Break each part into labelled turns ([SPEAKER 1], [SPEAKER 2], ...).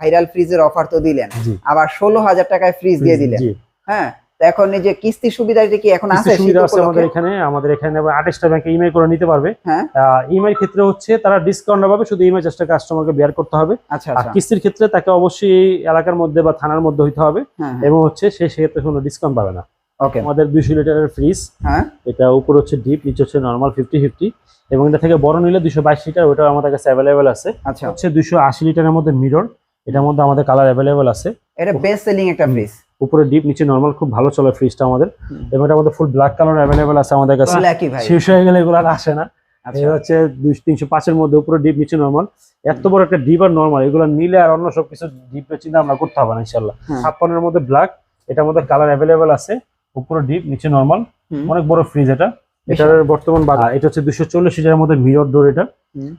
[SPEAKER 1] Viral ফ্রিজের offer তো দিলেন। আবার ষোলো হাজার টাকায় ফ্রিজ দিয়ে দিলেন। হ্যাঁ এখন এই যে কিস্তি সুবিধাটা কি এখন আছে
[SPEAKER 2] সুবিধা আছে আমাদের এখানে আমাদের এখানে আঠাশটা ব্যাংকে ইমেল করে নিতে পারবে।
[SPEAKER 1] হ্যাঁ।
[SPEAKER 2] ইমেল ক্ষেত্রে হচ্ছে তারা ডিসকাউন্ট পাবে শুধু ইমেল চার্জটা কাস্টমারকে বেয়ার করতে হবে।
[SPEAKER 1] আচ্ছা
[SPEAKER 2] আর
[SPEAKER 1] আচ্ছা।
[SPEAKER 2] কিস্তির ক্ষেত্রে তাকে অবশ্যই এলাকার মধ্যে বা থানার মধ্যে হইতে হবে।
[SPEAKER 1] হ্যাঁ
[SPEAKER 2] এবং হচ্ছে সে সেক্ষেত্রে কোনো ডিসকাউন্ট পাবে না।
[SPEAKER 1] ওকে
[SPEAKER 2] আমাদের দুইশো লিটারের ফ্রিজ
[SPEAKER 1] হ্যাঁ।
[SPEAKER 2] এটা উপর হচ্ছে ডিপ নিচে হচ্ছে নর্মাল ফিফটি ফিফটি এবং এটা থেকে বড় নিলে দুশো বাইশ লিটার ওটা আমাদের কাছে অ্যাভেলেবেল আছে।
[SPEAKER 1] আচ্ছা।
[SPEAKER 2] হচ্ছে দুশো আশি লিটারের মধ্যে মিরর এটার মধ্যে আমাদের কালার অ্যাভেলেবেল আছে।
[SPEAKER 1] এটা বেস্ট সেলিং একটা ফ্রিজ
[SPEAKER 2] উপরে ডিপ নিচে নরমাল খুব ভালো চলে ফ্রিজটা আমাদের। এবং এটার মধ্যে ফুল ব্ল্যাক কালার অ্যাভেলেবেল আছে আমাদের কাছে। শেষ হয়ে গেলে এগুলো আর আসে না।
[SPEAKER 1] আচ্ছা।
[SPEAKER 2] এটা হচ্ছে দুই তিনশো পাঁচের মধ্যে উপরে ডিপ নিচে নর্মাল এত বড় একটা ডিপ আর নর্মাল এগুলো নিলে আর অন্য সব কিছু ডিপের চিন্তা আমরা করতে হবে না ইনশাল্লাহ। ছাপ্পান্নের মধ্যে ব্ল্যাক এটার মধ্যে কালার অ্যাভেলেবেল আছে। উপরে ডিপ নিচে নর্মাল অনেক বড় ফ্রিজ এটা। এটার বর্তমান বাজার এটা হচ্ছে দুশো চল্লিশ লিটারের মধ্যে মিরর ডোর এটা।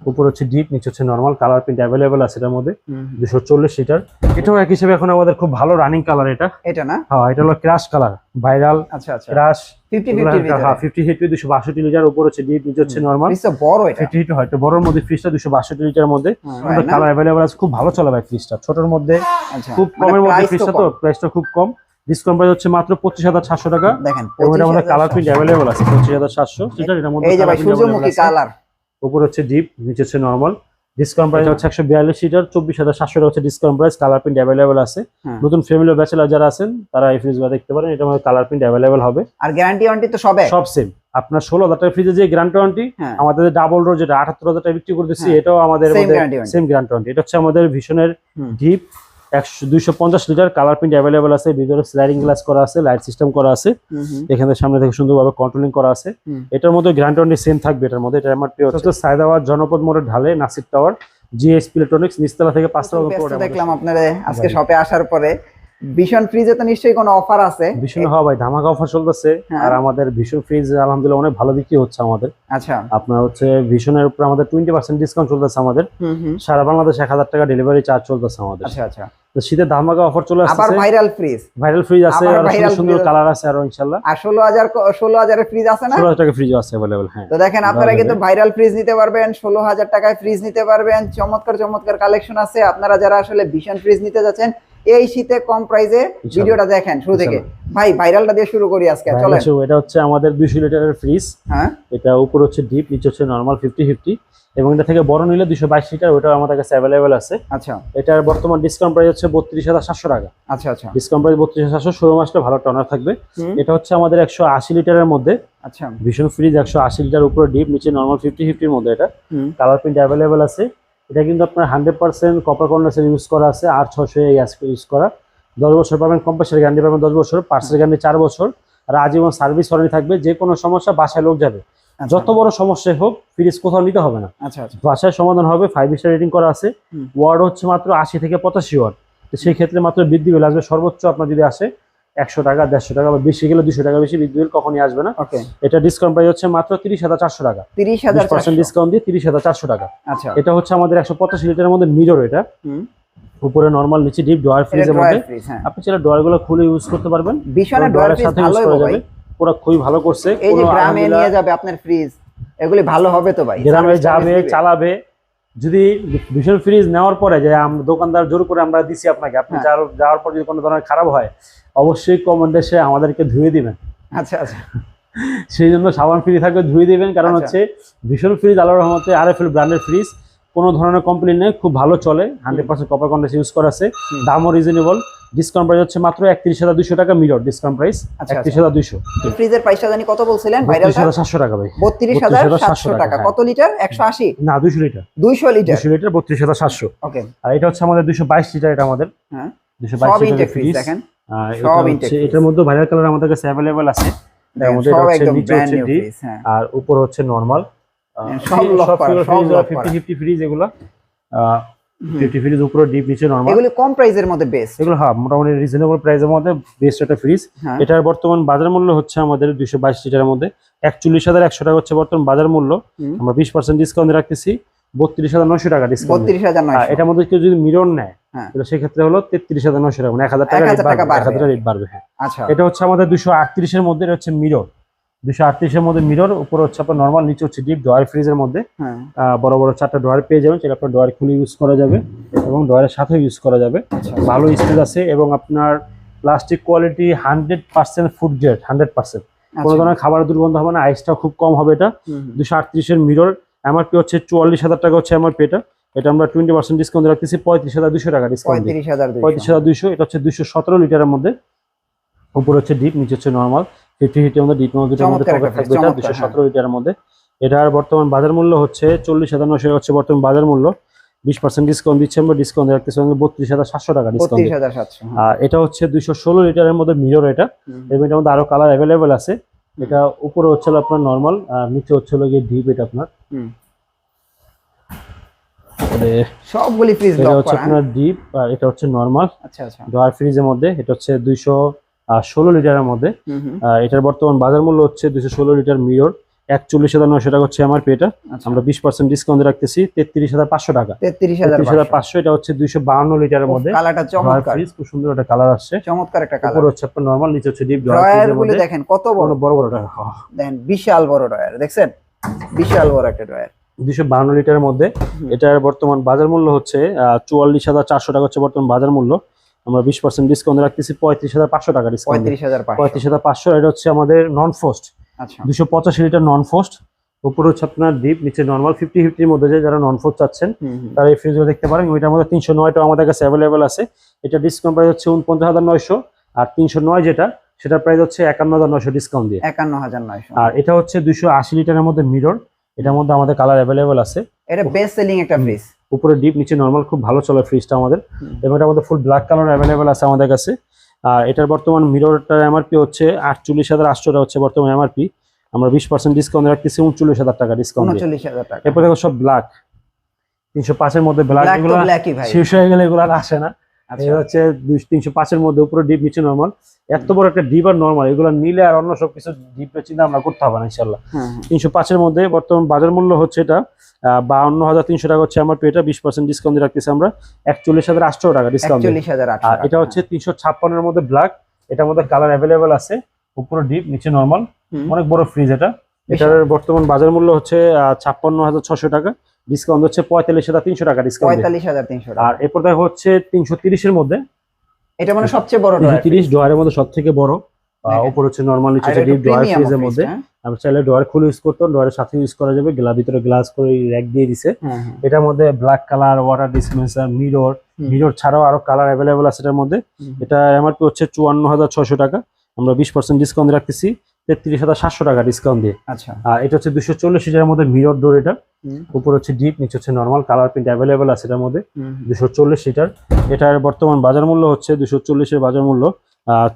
[SPEAKER 2] উপর হচ্ছে ডিপ নিচে হচ্ছে নর্মাল কালার প্রিন্ট অ্যাভেলেবেল আছে এটার মধ্যে। দুশো চল্লিশ লিটার এটাও এক হিসেবে এখন আমাদের খুব ভালো রানিং কালার এটা।
[SPEAKER 1] এটা না?
[SPEAKER 2] হ্যাঁ এটা হলো ক্রাশ কালার ভাইরাল
[SPEAKER 1] আচ্ছা আচ্ছা।
[SPEAKER 2] ক্রাশ
[SPEAKER 1] ফিফটি ফিফটি
[SPEAKER 2] হ্যাঁ ফিফটি হিট দুশো বাষট্টি লিটার উপর হচ্ছে ডিপ নিচে হচ্ছে নর্মাল
[SPEAKER 1] বড় এটা।
[SPEAKER 2] ফিফটি হিট হয়তো বড়র মধ্যে ফ্রিজটা দুশো বাষট্টি লিটারের মধ্যে? কালার অ্যাভেলেবল আছে খুব ভালো চলে ভাই ফ্রিজটা ছোটর মধ্যে
[SPEAKER 1] আচ্ছা
[SPEAKER 2] খুব
[SPEAKER 1] মানে
[SPEAKER 2] কমের মধ্যে ফ্রিজটা তো প্রাইসটা খুব কম। ডিসকাউন্ট প্রাইস হচ্ছে মাত্র পঁচিশ হাজার সাতশো টাকা।
[SPEAKER 1] দেখেন
[SPEAKER 2] এবং এটার মধ্যে
[SPEAKER 1] 25,000
[SPEAKER 2] কালার প্রিন্ট অ্যাভেলেবল আছে পঁচিশ হাজার সাতশো। এটার মধ্যে
[SPEAKER 1] এই যে ভাই সূর্যমুখী কালার
[SPEAKER 2] উপর হচ্ছে ডিপ নিচে হচ্ছে নর্মাল ডিসকাউন্ট প্রাইস হচ্ছে একশো বিয়াল্লিশ লিটার চব্বিশ হাজার সাতশো টাকা হচ্ছে discount price colour print available আছে।
[SPEAKER 1] হ্যাঁ।
[SPEAKER 2] নতুন ফ্যামিলি ব্যাচেলার যারা আছেন তারা এই ফ্রিজগুলো দেখতে পারেন এটার মধ্যে কালার প্রিন্ট অ্যাভেলেবল হবে।
[SPEAKER 1] আর গ্যারান্টি ওয়ারেন্টি তো সবে।
[SPEAKER 2] সব সেম আপনার ষোলো হাজার টাকা ফ্রিজে যে গ্রান্ট ওয়ারেন্টি আমাদের ডাবল রোড যেটা আটাত্তর হাজার টাকা বিক্রি করতেছি
[SPEAKER 1] হ্যাঁ।
[SPEAKER 2] এটাও আমাদের। সেম গ্রান্ট ওয়ারেন্টি এটা হচ্ছে আমাদের ভীষণের ডিপ একশো দুইশো পঞ্চাশ লিটার কালার প্রিন্ট অ্যাভেলেবল আছে ভিতরে স্লাইডিং গ্লাস করা আছে লাইট সিস্টেম করা আছে। এখানে সামনে থেকে সুন্দরভাবে কন্ট্রোলিং করা আছে। এটার মধ্যে ওয়ারেন্টি সেম থাকবে এটার মধ্যে এটা আমার প্রিয় হচ্ছে সায়দাবাদ জনপদ মোড়ের ঢালে নাসির টাওয়ার জিএসপি ইলেকট্রনিক্স নিচতলা থেকে
[SPEAKER 1] ব্যস্ত দেখলাম আপনার আজকে শপে আসার পরে। ভীষণ ফ্রিজে তো নিশ্চয়ই কোনো অফার আছে?
[SPEAKER 2] ভীষণ হওয়া ভাই ধামাকা অফার চলতেছে।
[SPEAKER 1] হ্যাঁ।
[SPEAKER 2] আর আমাদের ভীষণ ফ্রিজ আলহামদুলিল্লাহ অনেক ভালো বিক্রি হচ্ছে আমাদের।
[SPEAKER 1] আচ্ছা।
[SPEAKER 2] আপনার হচ্ছে ভীষণের উপর আমাদের টোয়েন্টি পার্সেন্ট ডিসকাউন্ট চলতেছে আমাদের। সারা বাংলাদেশ এক হাজার টাকা ডেলিভারি চার্জ চলতেছে আমাদের।
[SPEAKER 1] আচ্ছা আচ্ছা।
[SPEAKER 2] শীতের ধামাকা অফার চলে
[SPEAKER 1] আবার ভাইরাল ফ্রিজ
[SPEAKER 2] ভাইরাল ফ্রিজ আছে আর সুন্দর সুন্দর কালার আছে আর ইনশাআল্লাহ
[SPEAKER 1] আর ষোলো হাজার ষোলো হাজারের ফ্রিজ আছে না?
[SPEAKER 2] ষোলো হাজার টাকা ফ্রিজ আছে अवेलेबल হ্যাঁ।
[SPEAKER 1] তো দেখেন আপনারা কিন্তু ভাইরাল ফ্রিজ নিতে পারবেন ষোলো হাজার টাকায় ফ্রিজ নিতে পারবেন চমৎকার চমৎকার কালেকশন আছে। আপনারা যারা আসলে ভীষণ ফ্রিজ নিতে যাচ্ছেন এই শীতে কম প্রাইসে ভিডিওটা দেখেন শুরু থেকে। ভাই ভাইরালটা দিয়ে শুরু করি আজকে চলেন।
[SPEAKER 2] এটা হচ্ছে আমাদের দুইশো লিটারের ফ্রিজ
[SPEAKER 1] হ্যাঁ।
[SPEAKER 2] এটা উপর হচ্ছে ডিপ নিচে হচ্ছে নর্মাল ফিফটি ফিফটি এবং এটা থেকে বড় নিলে দুশো বাইশ লিটার ওটা আমাদের কাছে অ্যাভেলেবেল আছে।
[SPEAKER 1] আচ্ছা।
[SPEAKER 2] এটার বর্তমান ডিসকাউন্ট প্রাইস হচ্ছে বত্রিশ হাজার সাতশো টাকা।
[SPEAKER 1] আচ্ছা আচ্ছা।
[SPEAKER 2] ডিসকাউন্ট প্রাইস বত্রিশ হাজার সাতশো ষোলো মাসটা ভালো টনার থাকবে। এটা হচ্ছে আমাদের একশো আশি লিটারের মধ্যে।
[SPEAKER 1] আচ্ছা।
[SPEAKER 2] ভীষণ ফ্রিজ একশো আশি লিটার উপরে ডিপ নিচে নর্মাল ফিফটি ফিফটির মধ্যে এটা। কালার প্রিন্ট অ্যাভেলেবেল আছে। এটা কিন্তু আপনার hundred percent copper condenser use করা আছে আর ছশো ইউজ করা। দশ বছর পাবেন কম্পাসের গ্যারান্টি পাবেন দশ বছর পার্সেল গ্যারান্টি চার বছর। আর আজীবন সার্ভিস ওয়ারেন্টি থাকবে যে কোনো সমস্যা বাসায় লোক যাবে।
[SPEAKER 1] আচ্ছা,
[SPEAKER 2] যত বড় সমস্যাই হোক ফ্রিজ কোথাও নিতে হবে না।
[SPEAKER 1] আচ্ছা আচ্ছা।
[SPEAKER 2] বাসায় সমাধান হবে ফাইভ স্টার রেটিং করা আছে। ওয়ার্ড হচ্ছে মাত্র আশি থেকে পঁচাশি ওয়ার্ড তো সেই ক্ষেত্রে মাত্র বৃদ্ধি বিল আসবে সর্বোচ্চ আপনার যদি আসে একশো টাকা দেড়শো টাকা বা বেশি গেলে দুশো টাকা বেশি বিদ্যুৎ বিল কখনই আসবে না। এটা ডিসকাউন্ট প্রাইস হচ্ছে মাত্র তিরিশ হাজার চারশো টাকা।
[SPEAKER 1] তিরিশ হাজার
[SPEAKER 2] পার্সেন্ট ডিসকাউন্ট দিয়ে তিরিশ হাজার চারশো টাকা।
[SPEAKER 1] আচ্ছা।
[SPEAKER 2] এটা হচ্ছে আমাদের একশো পঁচাশি লিটারের মধ্যে মিরর এটা। উপরে নর্মাল নিচে ডিপ ডয়ার ফ্রিজের মধ্যে।
[SPEAKER 1] হ্যাঁ।
[SPEAKER 2] আপনি চাইলে ডয়ারগুলো খুলে ইউজ করতে পারবেন। ডয়ারের সাথে ইউজ করা যাবে। ওরা খুবই ভালো করছে।
[SPEAKER 1] এই যে গ্রামে নিয়ে যাবে আপনার ফ্রিজ এগুলি ভালো হবে তো ভাই।
[SPEAKER 2] গ্রামে যাবে চালাবে। যদি ভীষণ ফ্রিজ নেওয়ার পরে যে আমরা দোকানদার জোর করে আমরা দিছি আপনাকে আপনি
[SPEAKER 1] হ্যাঁ।
[SPEAKER 2] যাওয়ার যাওয়ার পর যদি কোনো ধরনের খারাপ হয় অবশ্যই কমেন্ট এসে আমাদেরকে ধুয়ে দিবেন
[SPEAKER 1] আচ্ছা আচ্ছা
[SPEAKER 2] সেই জন্য সাবান ফ্রি থাকবে ধুয়ে দিবেন কারণ
[SPEAKER 1] আচ্ছা।
[SPEAKER 2] হচ্ছে ভীষণ ফ্রিজ আলোর রহমতে আর এফ এল ব্র্যান্ডের ফ্রিজ কোনো ধরনের কমপ্লেন নেই খুব ভালো চলে hundred percent copper condense use করা আছে। দামও রিজনেবল ডিসকাউন্ট প্রাইস হচ্ছে মাত্র একত্রিশ হাজার দুশো টাকা মিরর ডিসকাউন্ট প্রাইস একত্রিশ হাজার দুশো
[SPEAKER 1] ফ্রিজের প্রাইসটা জানি কত বলছিলেন?
[SPEAKER 2] বত্রিশ হাজার সাতশো টাকা ভাই।
[SPEAKER 1] বত্রিশ হাজার সাতশো টাকা। কত লিটার একশো আশি।
[SPEAKER 2] না দুশো লিটার
[SPEAKER 1] দুইশো লিটার
[SPEAKER 2] দুশো লিটার বত্রিশ হাজার সাতশো।
[SPEAKER 1] ওকে
[SPEAKER 2] আর এটা হচ্ছে আমাদের দুশো বাইশ লিটার এটা আমাদের
[SPEAKER 1] হ্যাঁ।
[SPEAKER 2] দুশো বাইশ লিটার
[SPEAKER 1] ফ্রিজ দেখেন।
[SPEAKER 2] এটার মধ্যে ভাইরাল কালার আমাদের কাছে অ্যাভেলেবেল আছে।
[SPEAKER 1] হ্যাঁ।
[SPEAKER 2] আর উপর হচ্ছে নর্মাল
[SPEAKER 1] সব করা, সব
[SPEAKER 2] ফিফটি
[SPEAKER 1] করা।
[SPEAKER 2] ফ্রিজ এগুলো
[SPEAKER 1] হুম।
[SPEAKER 2] ফিফটি ফ্রিজ উপরে ডিপ নিচে নর্মাল
[SPEAKER 1] এগুলি কম প্রাইসের মধ্যে বেস্ট
[SPEAKER 2] এগুলো হ্যাঁ মোটামুটি রিজনেবল প্রাইসের মধ্যে বেস্ট একটা ফ্রিজ
[SPEAKER 1] হ্যাঁ।
[SPEAKER 2] এটার বর্তমান বাজার মূল্য হচ্ছে আমাদের লিটারের মধ্যে। একচল্লিশ হাজার একশো টাকা হচ্ছে বর্তমান বাজার মূল্য।
[SPEAKER 1] হুম।
[SPEAKER 2] আমরা বিশ পার্সেন্ট ডিসকাউন্ট রাখতেছি। বত্রিশ হাজার নশো টাকা ডিসকাউন্ট এটার মধ্যে কেউ যদি মিরর নেয়
[SPEAKER 1] হ্যাঁ।
[SPEAKER 2] তাহলে সেক্ষেত্রে হলো তেত্রিশ হাজার নশো টাকা। মানে এক হাজার টাকা
[SPEAKER 1] 1000
[SPEAKER 2] রেট
[SPEAKER 1] টাকা
[SPEAKER 2] বাড়বে হ্যাঁ।
[SPEAKER 1] আচ্ছা।
[SPEAKER 2] এটা হচ্ছে আমাদের দুশো আটত্রিশের মধ্যে এটা হচ্ছে মিরর দুশো আটত্রিশের মধ্যে মিরর উপরে হচ্ছে আপনার নর্মাল নিচে হচ্ছে ডিপ ড্রয়ার ফ্রিজের মধ্যে।
[SPEAKER 1] হ্যাঁ।
[SPEAKER 2] বড় বড় চারটা ড্রয়ার পেয়ে যাবেন সেটা আপনার ড্রয়ার খুলে ইউজ করা যাবে এবং ড্রয়ারের সাথেও ইউজ করা যাবে।
[SPEAKER 1] আচ্ছা।
[SPEAKER 2] ভালো স্পেস আছে এবং আপনার plastic quality hundred percent food grade hundred percent কোনো। ধরনের খাবার দুর্গন্ধ হবে না আইসটাও খুব কম হবে এটা। দুশো আটত্রিশের মিরর এমআরপি হচ্ছে চুয়াল্লিশ হাজার টাকা হচ্ছে এমআরপি এটা। এটা আমরা টোয়েন্টি পার্সেন্ট ডিসকাউন্ট রাখতেছি পঁয়ত্রিশ হাজার দুশো টাকা ডিসকাউন্ট
[SPEAKER 1] পঁয়ত্রিশ হাজার দুইশো।
[SPEAKER 2] পঁয়ত্রিশ হাজার দুইশো এটা হচ্ছে দুশো সতেরো লিটারের মধ্যে। উপরে হচ্ছে ডিপ নিচে হচ্ছে নর্মাল ফিফটি হিটের মধ্যে ডিপ মধ্যে থাকবে এটা দুশো। সতেরো লিটারের মধ্যে এটার বর্তমান বাজার মূল্য হচ্ছে চল্লিশ হাজার নশো হচ্ছে বর্তমান বাজার মূল্য বিশ পার্সেন্ট ডিসকাউন্ট দিচ্ছে আমরা ডিসকাউন্ট রাখতেছি বত্রিশ হাজার সাতশো টাকা ডিসকাউন্ট। আর এটা হচ্ছে দুইশো ষোলো লিটারের মধ্যে মিরর এটা এবং এটার মধ্যে আরও কালার অ্যাভেলেবেল আছে এটা উপরে হচ্ছে আপনার নর্মাল আর নিচে হচ্ছে গিয়ে ডিপ এটা আপনার।
[SPEAKER 1] সবগুলি ফ্রিজ
[SPEAKER 2] এটা হচ্ছে
[SPEAKER 1] হ্যাঁ?
[SPEAKER 2] আপনার ডিপ আর এটা হচ্ছে নর্মাল
[SPEAKER 1] আচ্ছা আচ্ছা
[SPEAKER 2] ড্রয়ার ফ্রিজের মধ্যে এটা হচ্ছে দুইশো ষোলো লিটারের মধ্যে। এটার বর্তমান বাজার মূল্য হচ্ছে দুইশো ষোলো লিটার মিরর একচল্লিশ হাজার নয়শো টাকা হচ্ছে আমার এটা।
[SPEAKER 1] আচ্ছা।
[SPEAKER 2] আমরা বিশ পার্সেন্ট ডিসকাউন্ট রাখতেছি তেত্রিশ হাজার পাঁচশো টাকা।
[SPEAKER 1] তেত্রিশ হাজার
[SPEAKER 2] পাঁচশো। এটা হচ্ছে দুইশো বাহান্ন লিটারের মধ্যে।
[SPEAKER 1] কালারটা চমৎকার।
[SPEAKER 2] খুব সুন্দর একটা কালার আসছে।
[SPEAKER 1] চমৎকার একটা কালার।
[SPEAKER 2] হচ্ছে আপনার নর্মাল নিচে হচ্ছে ডিপ ড্রয়ার
[SPEAKER 1] ড্রয়ার দেখেন কত বড়।
[SPEAKER 2] বড় বড়
[SPEAKER 1] দেখেন বিশাল বড় ড্রয়ার দেখছেন? বিশাল বড় একটা ড্রয়ার
[SPEAKER 2] দুইশো বাহান্ন লিটারের মধ্যে। এটার বর্তমান বাজার মূল্য হচ্ছে চুয়াল্লিশ হাজার চারশো টাকা হচ্ছে বর্তমান বাজার মূল্য। আমরা বিশ পার্সেন্ট ডিসকাউন্ট রাখতেছি পঁয়ত্রিশ হাজার পাঁচশো টাকা ডিসকাউন্ট
[SPEAKER 1] পঁয়ত্রিশ হাজার পাঁচশো।
[SPEAKER 2] এটা হচ্ছে আমাদের নন ফোস্ট
[SPEAKER 1] আচ্ছা।
[SPEAKER 2] দুশো পঁচাশি লিটার নন ফোস্ট উপরে হচ্ছে আপনার ডিপ নিচে নর্মাল ফিফটি ফিফটির মধ্যে যে যারা নন ফোস্ট চাচ্ছেন। তারা এই ফ্রিজগুলো দেখতে পারেন। ওইটার মধ্যে তিনশো নয়টা আমাদের কাছে অ্যাভেলেবেল আছে। এটা ডিসকাউন্ট প্রাইস হচ্ছে উনপঞ্চাশ হাজার নয়শো। আর তিনশো নয় যেটা সেটার প্রাইস হচ্ছে একান্ন হাজার নয়শো ডিসকাউন্ট দিয়ে।
[SPEAKER 1] একান্ন হাজার নয়শো।
[SPEAKER 2] আর এটা হচ্ছে দুশো আশি লিটারের মধ্যে মিরর এটার মধ্যে আমাদের কালার অ্যাভেলেবেল আছে।
[SPEAKER 1] এটা বেস্ট সেলিং একটা। ফ্রিজ
[SPEAKER 2] উপরে ডিপ নিচে নর্মাল খুব ভালো চলে ফ্রিজটা আমাদের। এবং এটার মধ্যে ফুল ব্ল্যাক কালার অ্যাভেলেবেল আছে আমাদের কাছে। আর এটার বর্তমান মিররটার এমআরপি হচ্ছে আটচল্লিশ হাজার আটশো টাকা হচ্ছে বর্তমান এমআরপি আমরা বিশ পার্সেন্ট ডিসকাউন্ট রাখতেছি উনচল্লিশ হাজার টাকা ডিসকাউন্ট
[SPEAKER 1] টাকা।
[SPEAKER 2] এরপর দেখো সব ব্ল্যাক তিনশো পাঁচের মধ্যে ব্ল্যাক এগুলো শেষ হয়ে গেলে এগুলো আর আসে না।
[SPEAKER 1] আচ্ছা।
[SPEAKER 2] এটা হচ্ছে তিনশো পাঁচের মধ্যে উপরে ডিপ নিচে নর্মাল এত বড় একটা ডিপ আর নর্মাল এগুলো নিলে আর অন্য সবকিছু ডিপের চিন্তা আমরা করতে হবে না ইনশাল্লাহ। তিনশো পাঁচের মধ্যে বর্তমান বাজার মূল্য হচ্ছে এটা বাউন্ন হাজার তিনশো টাকা হচ্ছে আমার পেটা বিশ পার্সেন্ট ডিসকাউন্ট রাখতেছি আমরা। একচল্লিশ হাজার আটশো টাকা ডিসকাউন্ট আর এটা হচ্ছে তিনশো ছাপ্পান্নের মধ্যে ব্ল্যাক এটার মধ্যে কালার অ্যাভেলেবেল আছে উপরে ডিপ নিচে নর্মাল। অনেক বড় ফ্রিজ এটা। এটার বর্তমান বাজার মূল্য হচ্ছে ছাপ্পান্ন হাজার ছশো টাকা। ডিসকাউন্ট হচ্ছে পঁয়তাল্লিশ হাজার তিনশো টাকা ডিসকাউন্ট
[SPEAKER 1] পঁয়তাল্লিশ হাজার তিনশো
[SPEAKER 2] আর এরপর দেখা হচ্ছে তিনশো তিরিশের মধ্যে।
[SPEAKER 1] এটা মানে সবচেয়ে বড়
[SPEAKER 2] তিরিশ ডোয়ারের মধ্যে সব থেকে বড়। উপর হচ্ছে নরমাল নিচে
[SPEAKER 1] যে
[SPEAKER 2] ডিপ ডোয়ার ফ্রিজের মধ্যে। আমরা চাইলে ডোয়ার খুলে ইউজ করতাম ডোয়ারের সাথে ইউজ করা যাবে গ্লা ভিতরে গ্লাস করে র্যাক দিয়ে দিছে।
[SPEAKER 1] হ্যাঁ,
[SPEAKER 2] এটার মধ্যে black colour water dispenser mirror mirror ছাড়াও আরও কালার অ্যাভেলেবল আছে এটার মধ্যে। এটা এমআরপি হচ্ছে চুয়ান্ন হাজার ছশো টাকা। আমরা বিশ পার্সেন্ট ডিসকাউন্ট রাখতেছি। তেত্রিশ হাজার সাতশো টাকা ডিসকাউন্ট দিয়ে।
[SPEAKER 1] আচ্ছা।
[SPEAKER 2] আর এটা হচ্ছে দুশো চল্লিশ হাজারের মধ্যে মিরর ডোর এটা উপর হচ্ছে ডিপ নিচে হচ্ছে নর্মাল কালার প্রিন্ট অ্যাভেলেবেল আছে এটার মধ্যে। দুশো চল্লিশ লিটার। এটার বর্তমান বাজার মূল্য হচ্ছে দুশো চল্লিশের বাজার মূল্য।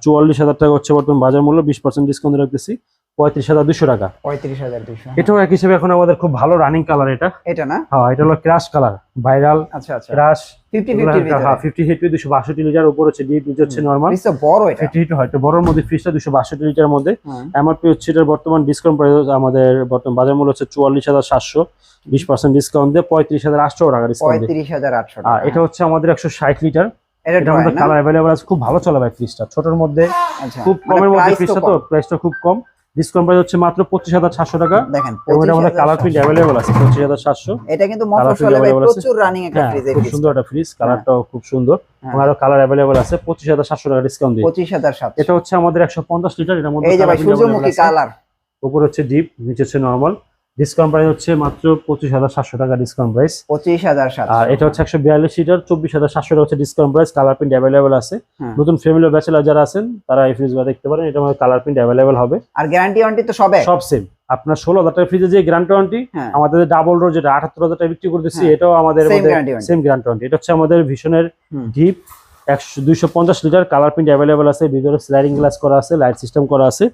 [SPEAKER 2] চুয়াল্লিশ হাজার টাকা হচ্ছে বর্তমান বাজার মূল্য বিশ পার্সেন্ট ডিসকাউন্ট রাখতেছি। পঁয়ত্রিশ হাজার দুশো টাকা।
[SPEAKER 1] পঁয়ত্রিশ হাজার দুইশো।
[SPEAKER 2] এটাও এক হিসেবে এখন আমাদের খুব ভালো রানিং কালার এটা।
[SPEAKER 1] এটা না?
[SPEAKER 2] হ্যাঁ এটা হলো ক্রাশ কালার ভাইরাল
[SPEAKER 1] আচ্ছা আচ্ছা।
[SPEAKER 2] ক্রাশ
[SPEAKER 1] ফিফটি ফিফটি
[SPEAKER 2] হ্যাঁ ফিফটি হিটপি দুশো বাষট্টি লিটার উপর হচ্ছে ডিপ নিচে হচ্ছে নর্মাল
[SPEAKER 1] বড় এটা।
[SPEAKER 2] ফিফটি হিট হয়তো বড়র মধ্যে ফ্রিজটা দুশো বাষট্টি লিটার মধ্যে। এমআরপি হচ্ছে এটার বর্তমান ডিসকাউন্ট প্রাইস আমাদের বর্তমান বাজার মূল্য হচ্ছে চুয়াল্লিশ হাজার সাতশো। বিশ পার্সেন্ট ডিসকাউন্ট দিয়ে টাকা ডিসকাউন্ট এটা হচ্ছে আমাদের একশো ষাট লিটার।
[SPEAKER 1] এটা
[SPEAKER 2] কালার আছে খুব ভালো চলে ভাই ফ্রিজটা ছোটর মধ্যে
[SPEAKER 1] আচ্ছা
[SPEAKER 2] খুব
[SPEAKER 1] মানে
[SPEAKER 2] কমের মধ্যে ফ্রিজটা তো। প্রাইসটা খুব কম। ডিসকাউন্ট প্রাইস হচ্ছে মাত্র পঁচিশ হাজার সাতশো টাকা।
[SPEAKER 1] দেখেন 25,700
[SPEAKER 2] কালার প্রিন্ট অ্যাভেলেবল আছে পঁচিশ হাজার সাতশো।
[SPEAKER 1] এটা কিন্তু মফস্বলে ভাই প্রচুর রানিং একটা
[SPEAKER 2] হ্যাঁ
[SPEAKER 1] ফ্রিজ
[SPEAKER 2] খুব সুন্দর একটা ফ্রিজ কালারটাও খুব সুন্দর।
[SPEAKER 1] হ্যাঁ।
[SPEAKER 2] কালার আছে পঁচিশ হাজার সাতশো টাকা ডিসকাউন্ট দিয়ে। এটা হচ্ছে আমাদের একশো পঞ্চাশ লিটার এটার মধ্যে
[SPEAKER 1] এই যে ভাই সূর্যমুখী কালার
[SPEAKER 2] উপর হচ্ছে ডিপ নিচে হচ্ছে নর্মাল ডিসকাউন্ট প্রাইস হচ্ছে মাত্র পঁচিশ হাজার সাতশো টাকা ডিসকাউন্ট প্রাইস
[SPEAKER 1] পঁচিশ হাজার
[SPEAKER 2] আর এটা হচ্ছে একশো বিয়াল্লিশ লিটার চব্বিশ হাজার সাতশো টাকা হচ্ছে discount price colour print available আছে
[SPEAKER 1] হ্যাঁ।
[SPEAKER 2] নতুন ফ্যামিলি ব্যাচেলার যারা আছেন তারা এই ফ্রিজগুলো দেখতে পারেন এটা আমাদের কালার প্রিন্ট অ্যাভেলেবল হবে
[SPEAKER 1] আর গ্যারান্টি ওয়ারেন্টি তো সবে
[SPEAKER 2] সব সেম আপনার ষোলো হাজার টাকা ফ্রিজে যে গ্রান্ট ওয়ারেন্টি
[SPEAKER 1] হ্যাঁ
[SPEAKER 2] আমাদের ডাবল রোড যেটা আঠাত্তর হাজার টাকা বিক্রি করতেছি
[SPEAKER 1] হ্যাঁ।
[SPEAKER 2] এটাও আমাদের। সেম গ্রান্ট ওয়ারেন্টি এটা হচ্ছে আমাদের ভীষণের
[SPEAKER 1] হুম।
[SPEAKER 2] একশো দুইশো পঞ্চাশ লিটার কালার প্রিন্ট অ্যাভেলেবল আছে ভিতরে স্লাইডিং গ্লাস করা আছে লাইট সিস্টেম করা আছে।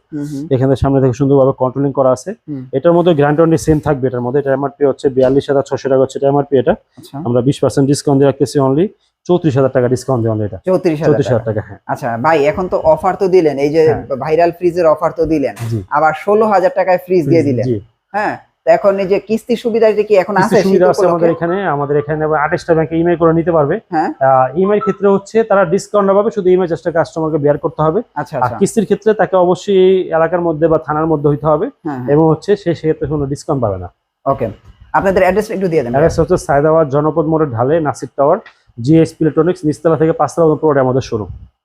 [SPEAKER 2] এখানে সামনে থেকে সুন্দরভাবে কন্ট্রোলিং করা আছে। এটার মধ্যে গ্রান্ট ওয়ারেন্টি সেম থাকবে এটার মধ্যে। এটা এমআরপি হচ্ছে বিয়াল্লিশ হাজার ছশো টাকা হচ্ছে এটা এমআরপি এটা।
[SPEAKER 1] আচ্ছা।
[SPEAKER 2] আমরা বিশ পার্সেন্ট ডিসকাউন্ট দিয়ে রাখতেছি অনলি চৌত্রিশ হাজার টাকা ডিসকাউন্ট only এটা।
[SPEAKER 1] চৌত্রিশ হাজার
[SPEAKER 2] টাকা। হ্যাঁ।
[SPEAKER 1] আচ্ছা ভাই এখন তো অফার তো দিলেন। এই যে। ভাইরাল ফ্রিজের অফার তো দিলেন। আবার ষোলো হাজার টাকায় ফ্রিজ দিয়ে দিলেন। হ্যাঁ? এখন এই যে কিস্তি সুবিধাটা কি এখন আছে
[SPEAKER 2] কিস্তির সুবিধা আছে আমাদের এখানে আমাদের এখানে আঠাশটা ব্যাংকে ইমেল করে নিতে পারবে।
[SPEAKER 1] হ্যাঁ।
[SPEAKER 2] ইমেল ক্ষেত্রে হচ্ছে তারা ডিসকাউন্ট পাবে শুধু ইমেল চার্জটা কাস্টমারকে বেয়ার করতে হবে।
[SPEAKER 1] আচ্ছা
[SPEAKER 2] আর
[SPEAKER 1] আচ্ছা।
[SPEAKER 2] কিস্তির ক্ষেত্রে তাকে অবশ্যই এলাকার মধ্যে বা থানার মধ্যে হইতে হবে।
[SPEAKER 1] হ্যাঁ
[SPEAKER 2] এবং হচ্ছে সে সেক্ষেত্রে কোনো ডিসকাউন্ট পাবে না।
[SPEAKER 1] ওকে আপনাদের অ্যাড্রেসটা একটু দিয়ে দেন।
[SPEAKER 2] অ্যাড্রেস হচ্ছে সায়দাবাদ জনপদ মোড়ের ঢালে নাসির টাওয়ার জিএসপি ইলেকট্রনিক্স নিচতলা থেকে পাঁচতলা পর্যন্ত আমাদের শোরুম